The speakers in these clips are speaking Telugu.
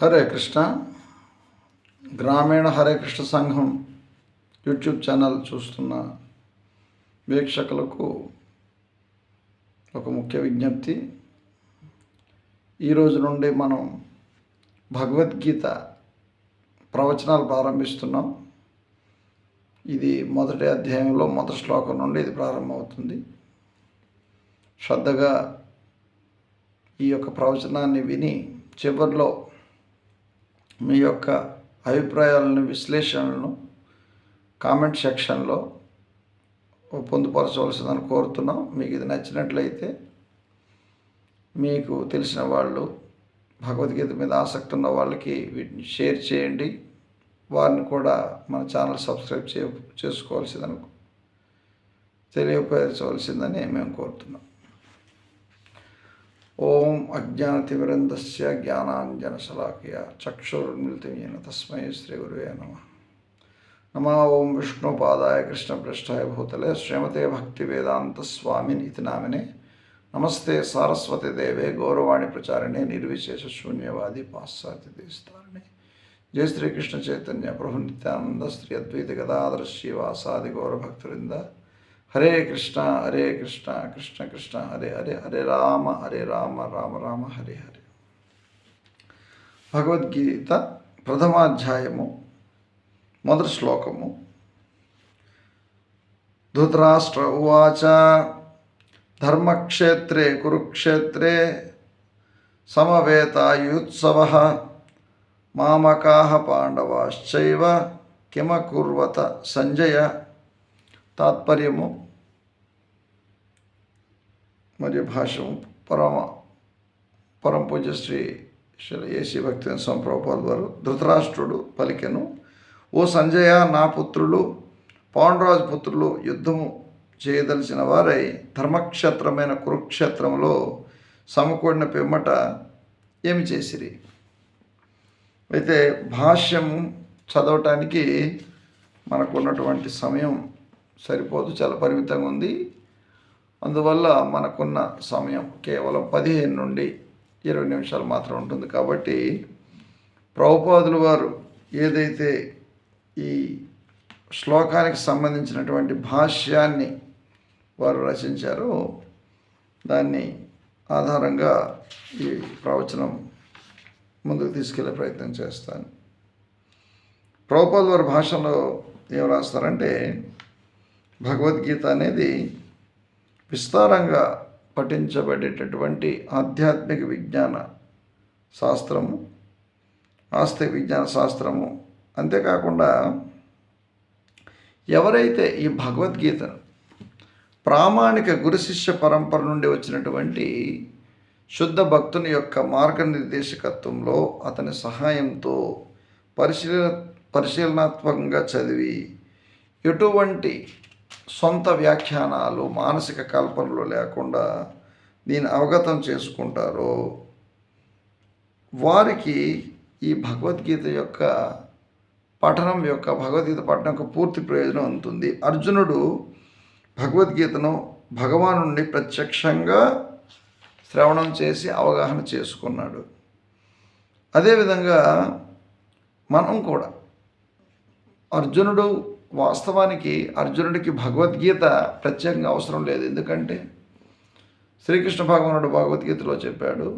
హరే కృష్ణ. గ్రామీణ హరే కృష్ణ సంఘం యూట్యూబ్ ఛానల్ చూస్తున్న వీక్షకులకు ఒక ముఖ్య విజ్ఞప్తి. ఈ రోజు నుండి మనం భగవద్గీత ప్రవచనాలు ప్రారంభిస్తున్నాం. ఇది మొదటి అధ్యాయంలో మొదటి శ్లోకం నుండి ఇది ప్రారంభమవుతుంది. శ్రద్ధగా ఈ యొక్క ప్రవచనాన్ని విని చివరిలో మీ యొక్క అభిప్రాయాలను విశ్లేషణలను కామెంట్ సెక్షన్లో పొందుపరచవలసిందని కోరుతున్నాం. మీకు ఇది నచ్చినట్లయితే మీకు తెలిసిన వాళ్ళు భగవద్గీత మీద ఆసక్తి ఉన్న వాళ్ళకి వీటిని షేర్ చేయండి. వారిని కూడా మన ఛానల్ సబ్స్క్రైబ్ చే చేసుకోవాల్సిందని తెలియపరచవలసిందని మేము కోరుతున్నాం. ఓం అజ్ఞానతిమిరంధస్య జ్ఞానాంజనశలాకయ చక్షుర్మిలితమేన తస్మై శ్రీ గురువే నమ. నమ ఓం విష్ణుపాదాయ కృష్ణపృష్ఠాయ భూతలే శ్రీమతే భక్తి వేదాంత స్వామిన్ ఇది నామినే. నమస్తే సారస్వతి దేవే గౌరవాణి ప్రచారణే నిర్విశేష శూన్యవాది పాశ్చాత్య దేశతారిణి జయ శ్రీకృష్ణ చైతన్య ప్రభు నిత్యానంద శ్రీ అద్వైత గదాదర్శి వాసాది గౌరభక్తురింద హరే కృష్ణ హరే కృష్ణ కృష్ణ కృష్ణ హరే హరే హరే రామ హరే రామ రామ రామ హరే హరే భగవద్గీత ప్రథమాధ్యాయము మొదటి శ్లోకము ధృతరాష్ట్ర ఉవాచ ధర్మక్షేత్రే కురుక్షేత్రే సమవేతాయుత్సవ మామకా పాండవాశ్చైవ కిమకుర్వత సంజయ తాత్పర్యము మరియు భాష్యం పరమ పరం పూజ శ్రీ శ్రీ ఏసీ భక్తి సంప్రభుపాల్ వారు. ధృతరాష్ట్రుడు పలికెను ఓ సంజయ నా పుత్రులు పాండురాజు పుత్రులు యుద్ధము చేయదలిచిన వారై ధర్మక్షేత్రమైన కురుక్షేత్రంలో సమకూడిన పిమ్మట ఏమి చేసిరి? అయితే భాష్యం చదవటానికి మనకున్నటువంటి సమయం సరిపోదు చాలా పరిమితంగా ఉంది. అందువల్ల మనకున్న సమయం కేవలం పదిహేను నుండి ఇరవై నిమిషాలు మాత్రం ఉంటుంది కాబట్టి ప్రభుపాదులు వారు ఏదైతే ఈ శ్లోకానికి సంబంధించినటువంటి భాష్యాన్ని వారు రచించారో దాన్ని ఆధారంగా ఈ ప్రవచనం ముందుకు తీసుకెళ్ళే ప్రయత్నం చేస్తాను. ప్రభుపాదుల వారి భాషలో ఏం రాస్తారంటే భగవద్గీత అనేది విస్తారంగా పఠించబడేటటువంటి ఆధ్యాత్మిక విజ్ఞాన శాస్త్రము ఆస్తిక విజ్ఞాన శాస్త్రము. అంతేకాకుండా ఎవరైతే ఈ భగవద్గీతను ప్రామాణిక గురు శిష్య పరంపర నుండి వచ్చినటువంటి శుద్ధ భక్తుని యొక్క మార్గనిర్దేశకత్వంలో అతని సహాయంతో పరిశీలన పరిశీలనాత్మకంగా చదివి ఎటువంటి సొంత వ్యాఖ్యానాలు మానసిక కల్పనలు లేకుండా దీన్ని అవగతం చేసుకుంటారో వారికి ఈ భగవద్గీత యొక్క పఠనం యొక్క భగవద్గీత పఠనం యొక్క పూర్తి ప్రయోజనం ఉంటుంది అర్జునుడు భగవద్గీతను భగవాను నుండి ప్రత్యక్షంగా శ్రవణం చేసి అవగాహన చేసుకున్నాడు. అదేవిధంగా మనం కూడా అర్జునుడు వాస్తవానికి అర్జునుడికి భగవద్గీత ప్రత్యేకంగా అవసరం లేదు. ఎందుకంటే శ్రీకృష్ణ భగవానుడు భగవద్గీతలో చెప్పాడు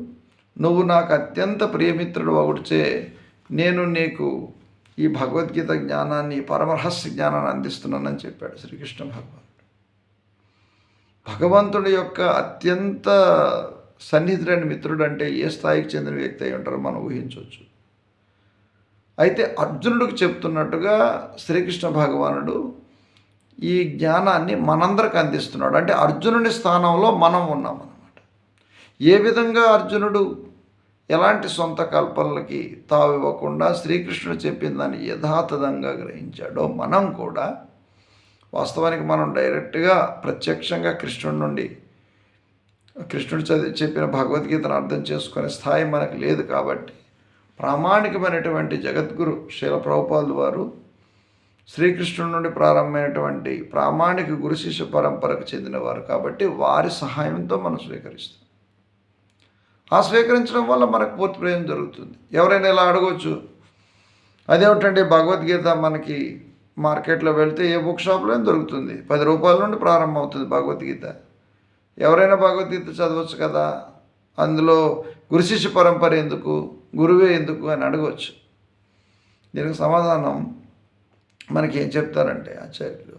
నువ్వు నాకు అత్యంత ప్రియమిత్రుడు ఒకటిచే నేను నీకు ఈ భగవద్గీత జ్ఞానాన్ని పరమరహస్య జ్ఞానాన్ని అందిస్తున్నానని చెప్పాడు శ్రీకృష్ణ భగవానుడు. భగవంతుడి యొక్క అత్యంత సన్నిహితుడైన మిత్రుడు అంటే ఏ స్థాయికి చెందిన వ్యక్తి అయి ఉంటారో మనం ఊహించవచ్చు. అయితే అర్జునుడికి చెప్తున్నట్టుగా శ్రీకృష్ణ భగవానుడు ఈ జ్ఞానాన్ని మనందరికి అందిస్తున్నాడు. అంటే అర్జునుడి స్థానంలో మనం ఉన్నాం అన్నమాట ఏ విధంగా అర్జునుడు ఎలాంటి సొంత కల్పనలకి తావివ్వకుండా శ్రీకృష్ణుడు చెప్పిన దాన్ని యథాతథంగా గ్రహించాడో మనం కూడా వాస్తవానికి మనం డైరెక్ట్గా ప్రత్యక్షంగా కృష్ణుడి నుండి కృష్ణుడు చదివి చెప్పిన భగవద్గీతను అర్థం చేసుకునే స్థాయి మనకు లేదు కాబట్టి ప్రామాణికమైనటువంటి జగద్గురు శీల ప్రభుపాదులు వారు శ్రీకృష్ణుడి నుండి ప్రారంభమైనటువంటి ప్రామాణిక గురు శిష్య పరంపరకు చెందినవారు. కాబట్టి వారి సహాయంతో మనం స్వీకరిస్తాం. ఆ స్వీకరించడం వల్ల మనకు పూర్తి ప్రయోజనం జరుగుతుంది. ఎవరైనా ఇలా అడగవచ్చు అదేమిటండి భగవద్గీత మనకి మార్కెట్లో వెళ్తే ఏ బుక్ షాప్లో దొరుకుతుంది. పది రూపాయల నుండి ప్రారంభం అవుతుంది భగవద్గీత. ఎవరైనా భగవద్గీత చదవచ్చు కదా? అందులో గురు శిష్య పరంపర ఎందుకు? గురువే ఎందుకు అని అడగవచ్చు దీనికి సమాధానం మనకి ఏం చెప్తారంటే ఆచార్యులు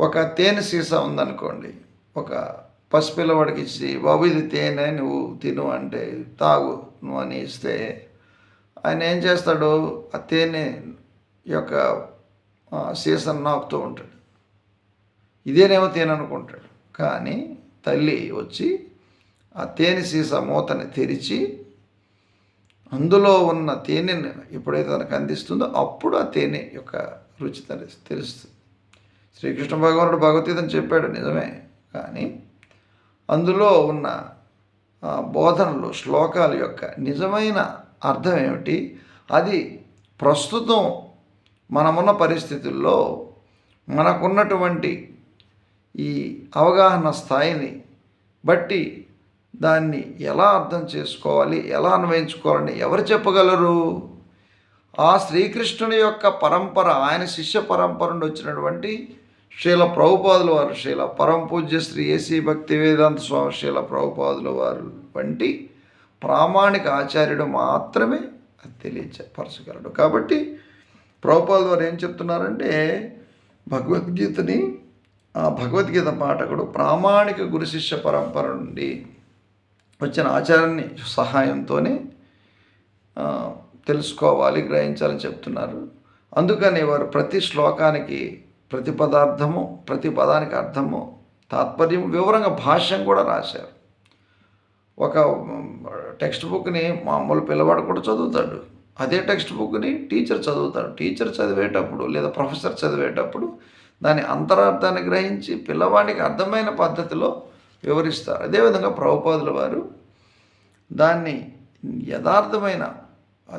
ఒక తేనె సీసా ఉందనుకోండి ఒక పసిపిల్లవాడికి ఇచ్చి బాబు ఇది తేనె నువ్వు తిను అంటే తాగు నువ్వు అని ఇస్తే ఆయన ఏం చేస్తాడు? ఆ తేనె యొక్క సీసన్ సీసాను ఉంటాడు. ఇదేనేమో తేనె అనుకుంటాడు. కానీ తల్లి వచ్చి ఆ తేనె సీసా మూతని తెరిచి అందులో ఉన్న తేనెని ఎప్పుడైతే తనకు అందిస్తుందో అప్పుడు ఆ తేనె యొక్క రుచి తెలి- తెలుస్తుంది. శ్రీకృష్ణ భగవానుడు భగవద్గీతను చెప్పాడు నిజమే. కానీ అందులో ఉన్న బోధనలు శ్లోకాల యొక్క నిజమైన అర్థం ఏమిటి? అది ప్రస్తుతం మనమున్న పరిస్థితుల్లో మనకున్నటువంటి ఈ అవగాహన స్థాయిని బట్టి దాన్ని ఎలా అర్థం చేసుకోవాలి ఎలా అన్వయించుకోవాలని ఎవరు చెప్పగలరు? ఆ శ్రీకృష్ణుని యొక్క పరంపర ఆయన శిష్య పరంపర నుండి వచ్చినటువంటి శ్రీల ప్రభుపాదుల వారు శ్రీల పరమ పూజ్య శ్రీ ఏసీ భక్తి వేదాంత స్వామి శ్రీల ప్రభుపాదుల వారు వంటి ప్రామాణిక ఆచార్యుడు మాత్రమే అది తెలియపరచగలడు. కాబట్టి ప్రభుపాదుల వారు ఏం చెప్తున్నారంటే భగవద్గీతని ఆ భగవద్గీత పాఠకుడు ప్రామాణిక గురు శిష్య పరంపర నుండి వచ్చిన ఆచారాన్ని సహాయంతోనే తెలుసుకోవాలి గ్రహించాలని చెప్తున్నారు. అందుకని వారు ప్రతి శ్లోకానికి ప్రతి పదార్థము ప్రతి పదానికి అర్థము తాత్పర్యం వివరంగా భాష్యం కూడా రాశారు. ఒక టెక్స్ట్ బుక్ని మామూలు పిల్లవాడు కూడా చదువుతాడు. అదే టెక్స్ట్ బుక్ని టీచర్ చదువుతాడు. టీచర్ చదివేటప్పుడు లేదా ప్రొఫెసర్ చదివేటప్పుడు దాని అంతరార్థాన్ని గ్రహించి పిల్లవాడికి అర్థమైన పద్ధతిలో వివరిస్తారు. అదేవిధంగా ప్రభుపాదుల వారు దాన్ని యథార్థమైన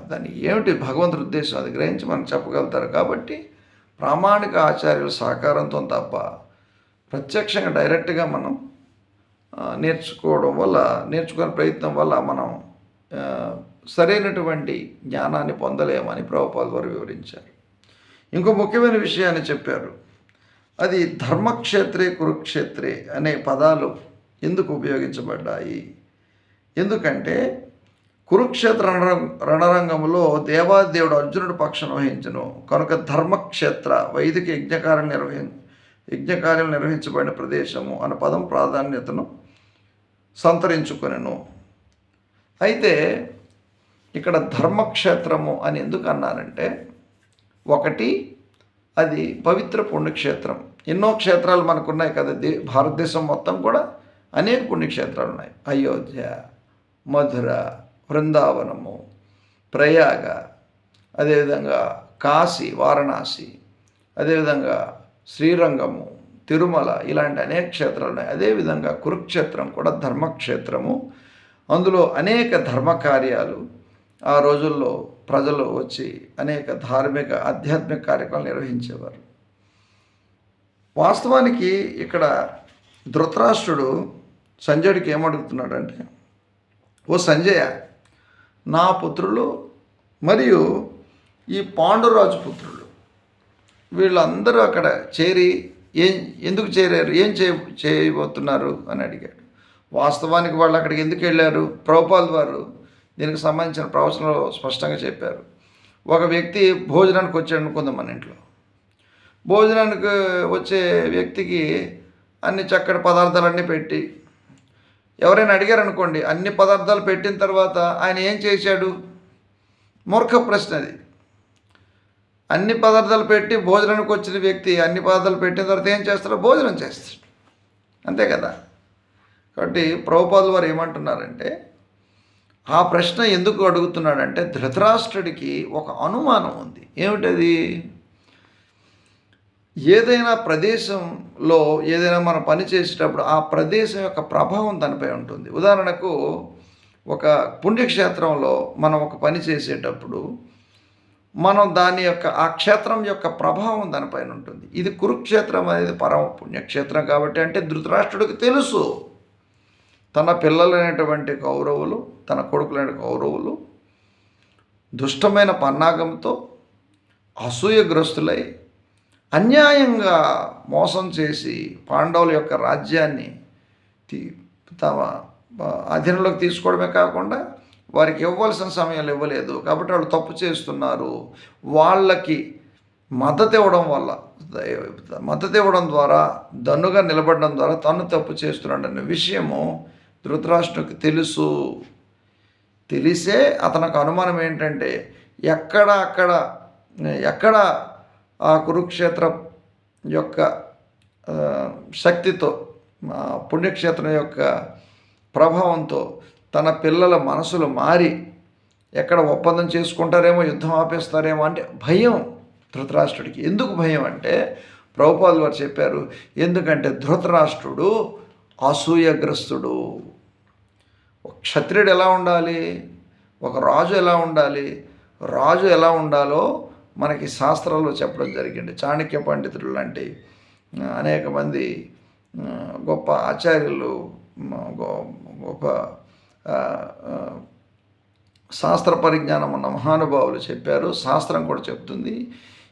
దాన్ని ఏమిటి భగవంతుడి ఉద్దేశం? అది గ్రహించి మనం చెప్పగలుగుతారు కాబట్టి ప్రామాణిక ఆచార్యుల సహకారంతో తప్ప ప్రత్యక్షంగా డైరెక్ట్గా మనం నేర్చుకోవడం వల్ల నేర్చుకునే ప్రయత్నం వల్ల మనం సరైనటువంటి జ్ఞానాన్ని పొందలేమని ప్రభుపాల్ వారు వివరించారు. ఇంకో ముఖ్యమైన విషయాన్ని చెప్పారు. అది ధర్మక్షేత్రే కురుక్షేత్రే అనే పదాలు ఎందుకు ఉపయోగించబడ్డాయి? ఎందుకంటే కురుక్షేత్ర రణరం- రణరంగంలో దేవాదేవుడు అర్జునుడు పక్షం వహించను. కనుక ధర్మక్షేత్ర వైదిక యజ్ఞకార్యం నిర్వహి యజ్ఞకార్యం నిర్వహించబడిన ప్రదేశము అనే పదం ప్రాధాన్యతను సంతరించుకొనెను. అయితే ఇక్కడ ధర్మక్షేత్రము అని ఎందుకు అన్నారంటే ఒకటి అది పవిత్ర పుణ్యక్షేత్రం. ఎన్నో క్షేత్రాలు మనకున్నాయి కదా దే భారతదేశం మొత్తం కూడా అనేక పుణ్యక్షేత్రాలు ఉన్నాయి అయోధ్య మధుర బృందావనము ప్రయాగ అదేవిధంగా కాశీ వారణాసి అదేవిధంగా శ్రీరంగము తిరుమల ఇలాంటి అనేక క్షేత్రాలు ఉన్నాయి అదేవిధంగా కురుక్షేత్రం కూడా ధర్మక్షేత్రము. అందులో అనేక ధర్మకార్యాలు ఆ రోజుల్లో ప్రజలు వచ్చి అనేక ధార్మిక ఆధ్యాత్మిక కార్యక్రమాలు నిర్వహించేవారు. వాస్తవానికి ఇక్కడ ధృతరాష్ట్రుడు సంజయుడికి ఏమడుగుతున్నాడంటే ఓ సంజయ నా పుత్రులు మరియు ఈ పాండురాజు పుత్రులు వీళ్ళందరూ అక్కడ చేరి ఏం ఎందుకు చేరారు? ఏం చే చేయబోతున్నారు? అని అడిగాడు. వాస్తవానికి వాళ్ళు అక్కడికి ఎందుకు వెళ్ళారు? ప్రభుపాల్ వారు దీనికి సంబంధించిన ప్రవచనలు స్పష్టంగా చెప్పారు. ఒక వ్యక్తి భోజనానికి వచ్చాడు అనుకుందాం మన ఇంట్లో. భోజనానికి వచ్చే వ్యక్తికి అన్ని చక్కటి పదార్థాలన్నీ పెట్టి ఎవరైనా అడిగారనుకోండి అన్ని పదార్థాలు పెట్టిన తర్వాత ఆయన ఏం చేశాడు? మూర్ఖ ప్రశ్న అది. అన్ని పదార్థాలు పెట్టి భోజనానికి వచ్చిన వ్యక్తి అన్ని పదార్థాలు పెట్టిన తర్వాత ఏం చేస్తాడో? భోజనం చేస్తాడు. అంతే కదా? కాబట్టి ప్రభుపాదులు వారు ఏమంటున్నారంటే ఆ ప్రశ్న ఎందుకు అడుగుతున్నాడంటే ధృతరాష్ట్రుడికి ఒక అనుమానం ఉంది. ఏమిటది? ఏదైనా ప్రదేశంలో ఏదైనా మనం పని చేసేటప్పుడు ఆ ప్రదేశం యొక్క ప్రభావం దానిపై ఉంటుంది. ఉదాహరణకు ఒక పుణ్యక్షేత్రంలో మనం ఒక పని చేసేటప్పుడు మనం దాని యొక్క ఆ క్షేత్రం యొక్క ప్రభావం దానిపైన ఉంటుంది. ఇది కురుక్షేత్రం అనేది పరమ పుణ్యక్షేత్రం కాబట్టి అంటే ధృతరాష్ట్రుడికి తెలుసు. తన పిల్లలైనటువంటి కౌరవులు తన కొడుకులైన కౌరవులు దుష్టమైన పన్నాగంతో అసూయగ్రస్తులై అన్యాయంగా మోసం చేసి పాండవుల యొక్క రాజ్యాన్ని తీ- తమ అధీనంలోకి తీసుకోవడమే కాకుండా వారికి ఇవ్వాల్సిన సమయాలు ఇవ్వలేదు. కాబట్టి వాళ్ళు తప్పు చేస్తున్నారు. వాళ్ళకి మద్దతు ఇవ్వడం వల్ల మద్దతు ఇవ్వడం ద్వారా దన్నుగా నిలబడడం ద్వారా తను తప్పు చేస్తున్నాడు అనే విషయము ధృతరాష్ట్రుకి తెలుసు. తెలిసే అతనికి అనుమానం ఏంటంటే ఎక్కడ అక్కడ ఎక్కడ ఆ కురుక్షేత్రం యొక్క శక్తితో పుణ్యక్షేత్రం యొక్క ప్రభావంతో తన పిల్లల మనసులు మారి ఎక్కడ ఒప్పందం చేసుకుంటారేమో యుద్ధం ఆపేస్తారేమో అంటే భయం ధృతరాష్ట్రుడికి. ఎందుకు భయం అంటే ప్రభుపాదులు వారు చెప్పారు ఎందుకంటే ధృతరాష్ట్రుడు అసూయగ్రస్తుడు. ఒక క్షత్రియుడు ఎలా ఉండాలి? ఒక రాజు ఎలా ఉండాలి? రాజు ఎలా ఉండాలో మనకి శాస్త్రాల్లో చెప్పడం జరిగింది. చాణక్య పండితులు లాంటి అనేక మంది గొప్ప ఆచార్యులు గొప్ప శాస్త్ర పరిజ్ఞానం ఉన్న మహానుభావులు చెప్పారు. శాస్త్రం కూడా చెప్తుంది.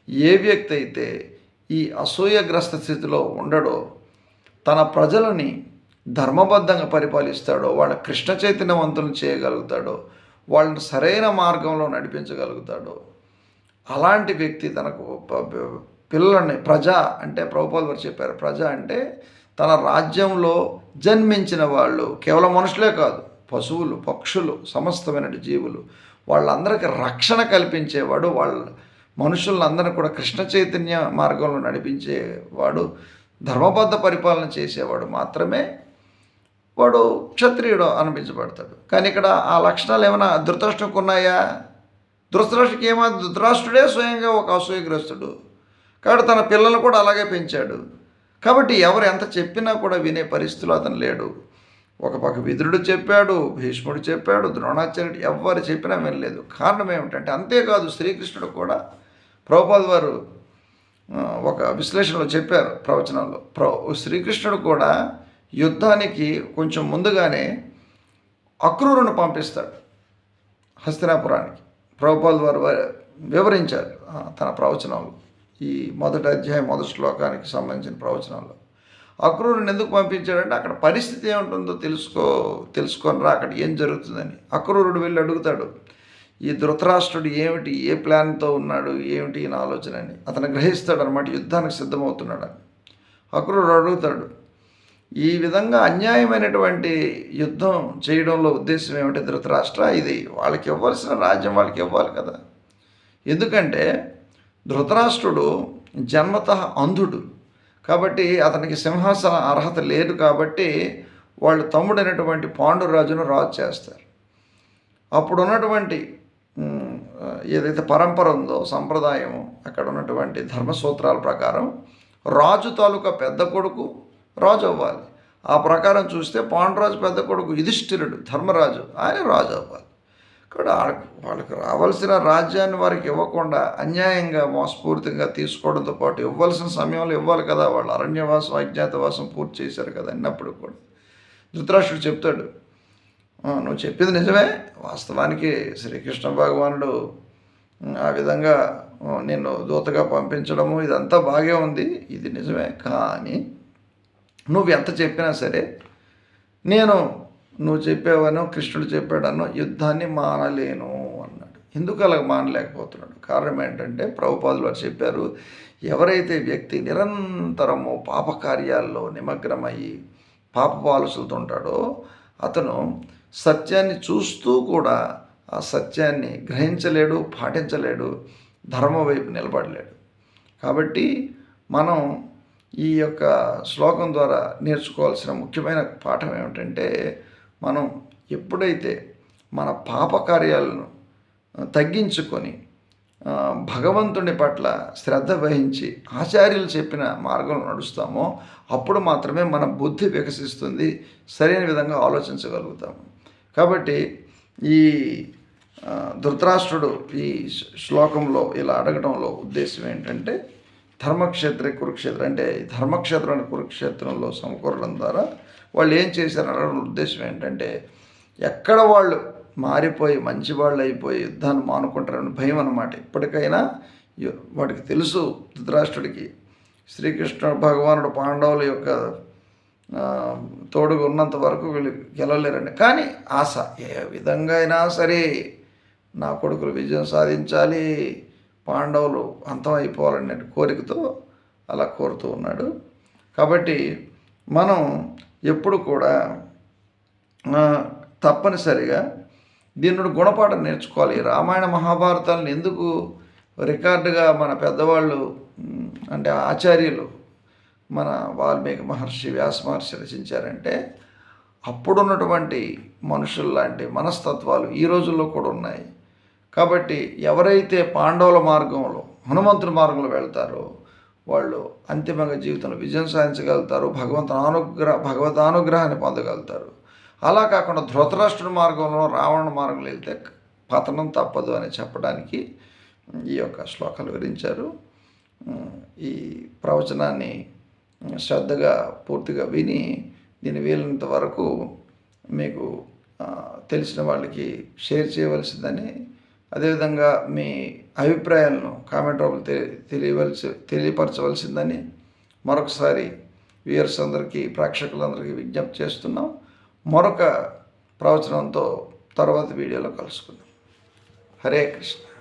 ఏ వ్యక్తి అయితే ఈ అసూయగ్రస్త స్థితిలో ఉండడో తన ప్రజలని ధర్మబద్ధంగా పరిపాలిస్తాడో వాళ్ళ కృష్ణ చైతన్యవంతులను చేయగలుగుతాడో వాళ్ళని సరైన మార్గంలో నడిపించగలుగుతాడో అలాంటి వ్యక్తి తనకు పిల్లల్ని ప్రజ అంటే ప్రభుపాల్ వారు చెప్పారు ప్రజ అంటే తన రాజ్యంలో జన్మించిన వాళ్ళు కేవలం మనుషులే కాదు పశువులు పక్షులు సమస్తమైన జీవులు వాళ్ళందరికీ రక్షణ కల్పించేవాడు వాళ్ళ మనుషులందరినీ కూడా కృష్ణ చైతన్య మార్గంలో నడిపించేవాడు ధర్మబద్ధ పరిపాలన చేసేవాడు మాత్రమే వాడు క్షత్రియుడు అనిపించబడతాడు. కానీ ఇక్కడ ఆ లక్షణాలు ఏమైనా దురదృష్టంకున్నాయా ఉన్నాయా ధృతరాష్ట్రకి ఏమో ధృతరాష్ట్రుడే స్వయంగా ఒక అసూయగ్రస్తుడు. కాబట్టి తన పిల్లలు కూడా అలాగే పెంచాడు. కాబట్టి ఎవరు ఎంత చెప్పినా కూడా వినే పరిస్థితిలో అతను లేడు. ఒక పక్క విదురుడు చెప్పాడు భీష్ముడు చెప్పాడు ద్రోణాచార్యుడు ఎవరు చెప్పినా వినలేదు. కారణం ఏమిటంటే అంతేకాదు శ్రీకృష్ణుడు కూడా ప్రభుపాద్ వారు ఒక విశ్లేషణలో చెప్పారు ప్రవచనంలో. ప్ర శ్రీకృష్ణుడు కూడా యుద్ధానికి కొంచెం ముందుగానే అక్రూరును పంపిస్తాడు హస్తినాపురానికి. ప్రభుపాల్ వారు వివరించారు తన ప్రవచనంలో. ఈ మొదటి అధ్యాయం మొదటి శ్లోకానికి సంబంధించిన ప్రవచనంలో. అక్రూరుని ఎందుకు పంపించాడంటే అక్కడ పరిస్థితి ఏముంటుందో తెలుసుకో తెలుసుకొనిరా అక్కడ ఏం జరుగుతుందని. అక్రూరుడు వెళ్ళి అడుగుతాడు ఈ ధృతరాష్ట్రుడు ఏమిటి ఏ ప్లాన్తో ఉన్నాడు ఏమిటి ఈయన ఆలోచన అని. అతను గ్రహిస్తాడు అనమాట యుద్ధానికి సిద్ధమవుతున్నాడు అని. అక్రూరుడు అడుగుతాడు ఈ విధంగా అన్యాయమైనటువంటి యుద్ధం చేయడంలో ఉద్దేశం ఏమిటి? ధృతరాష్ట్ర ఇది వాళ్ళకి ఇవ్వాల్సిన రాజ్యం వాళ్ళకి ఇవ్వాలి కదా. ఎందుకంటే ధృతరాష్ట్రుడు జన్మత అంధుడు. కాబట్టి అతనికి సింహాసన అర్హత లేదు కాబట్టి వాళ్ళు తమ్ముడైనటువంటి పాండురాజును రాజు చేస్తారు. అప్పుడు ఉన్నటువంటి ఏదైతే పరంపర ఉందో సంప్రదాయము అక్కడ ఉన్నటువంటి ధర్మసూత్రాల ప్రకారం రాజు తాలూకా పెద్ద కొడుకు రాజు అవ్వాలి. ఆ ప్రకారం చూస్తే పాండురాజు పెద్ద కొడుకు యుధిష్ఠిరుడు ధర్మరాజు ఆయన రాజు అవ్వాలి. ఇక్కడ వాళ్ళకి వాళ్ళకి రావాల్సిన రాజ్యాన్ని వారికి ఇవ్వకుండా అన్యాయంగా మోసపూరితంగా తీసుకోవడంతో పాటు ఇవ్వాల్సిన సమయంలో ఇవ్వాలి కదా వాళ్ళు. అరణ్యవాసం అజ్ఞాతవాసం పూర్తి చేశారు కదా అన్నప్పుడు కూడా. ధృతరాష్ట్రుడు చెప్తాడు నువ్వు చెప్పింది నిజమే. వాస్తవానికి శ్రీకృష్ణ భగవానుడు ఆ విధంగా నిన్ను దూతగా పంపించడము ఇదంతా బాగే ఉంది. ఇది నిజమే. కానీ నువ్వు ఎంత చెప్పినా సరే నేను నువ్వు చెప్పావనో కృష్ణుడు చెప్పాడనో యుద్ధాన్ని మానలేను అన్నాడు. ఎందుకు అలా మానలేకపోతున్నాడు? కారణం ఏంటంటే ప్రభుపాదులు వారు చెప్పారు ఎవరైతే వ్యక్తి నిరంతరము పాపకార్యాల్లో నిమగ్నమయ్యి పాప ఆలోచనలతో ఉంటాడో అతను సత్యాన్ని చూస్తూ కూడా ఆ సత్యాన్ని గ్రహించలేడు పాటించలేడు ధర్మ వైపు నిలబడలేడు. కాబట్టి మనం ఈ యొక్క శ్లోకం ద్వారా నేర్చుకోవాల్సిన ముఖ్యమైన పాఠం ఏమిటంటే మనం ఎప్పుడైతే మన పాపకార్యాలను తగ్గించుకొని భగవంతుని పట్ల శ్రద్ధ వహించి ఆచార్యులు చెప్పిన మార్గంలో నడుస్తామో అప్పుడు మాత్రమే మన బుద్ధి వికసిస్తుంది. సరైన విధంగా ఆలోచించగలుగుతాము. కాబట్టి ఈ ధృతరాష్ట్రుడు ఈ శ్లోకంలో ఇలా అడగడంలో ఉద్దేశం ఏంటంటే ధర్మక్షేత్ర కురుక్షేత్రం అంటే ధర్మక్షేత్రం కురుక్షేత్రంలో సమకూరడం ద్వారా వాళ్ళు ఏం చేశారన్న ఉద్దేశం ఏంటంటే ఎక్కడ వాళ్ళు మారిపోయి మంచి వాళ్ళు అయిపోయి యుద్ధాన్ని మానుకుంటారని భయం అన్నమాట. ఇప్పటికైనా వాటికి వాడికి తెలుసు ధృతరాష్ట్రుడికి. శ్రీకృష్ణ భగవానుడు పాండవుల యొక్క తోడుగా ఉన్నంత వరకు వీళ్ళు గెలవలేరండి. కానీ ఆశ ఏ విధంగా అయినా సరే నా కొడుకులు విజయం సాధించాలి పాండవులు అంతం అయిపోవాలనే కోరికతో అలా కోరుతూ ఉన్నాడు. కాబట్టి మనం ఎప్పుడు కూడా తప్పనిసరిగా దీని నుండి గుణపాఠం నేర్చుకోవాలి. రామాయణ మహాభారతాలను ఎందుకు రికార్డుగా మన పెద్దవాళ్ళు అంటే ఆచార్యులు మన వాల్మీకి మహర్షి వ్యాస మహర్షి రచించారంటే అప్పుడున్నటువంటి మనుషులు లాంటి మనస్తత్వాలు ఈ రోజుల్లో కూడా ఉన్నాయి. కాబట్టి ఎవరైతే పాండవుల మార్గంలో హనుమంతుని మార్గంలో వెళ్తారో వాళ్ళు అంతిమంగా జీవితంలో విజయం సాధించగలుగుతారు భగవంతుని అనుగ్రహ భగవద్ అనుగ్రహాన్ని పొందగలుగుతారు. అలా కాకుండా ధృతరాష్ట్రుడి మార్గంలో రావణ మార్గంలో వెళ్తే పతనం తప్పదు అని చెప్పడానికి ఈ యొక్క శ్లోకాలు వివరించారు. ఈ ప్రవచనాన్ని శ్రద్ధగా పూర్తిగా విని దీన్ని వీలైనంత వరకు మీకు తెలిసిన వాళ్ళకి షేర్ చేయవలసిందని అదేవిధంగా మీ అభిప్రాయాలను కామెంట్ రూపంలో తెలి తెలియవలసి తెలియపరచవలసిందని మరొకసారి వ్యూయర్స్ అందరికీ ప్రేక్షకులందరికీ విజ్ఞప్తి చేస్తున్నాం. మరొక ప్రవచనంతో తర్వాత వీడియోలో కలుసుకుందాం. హరే కృష్ణ.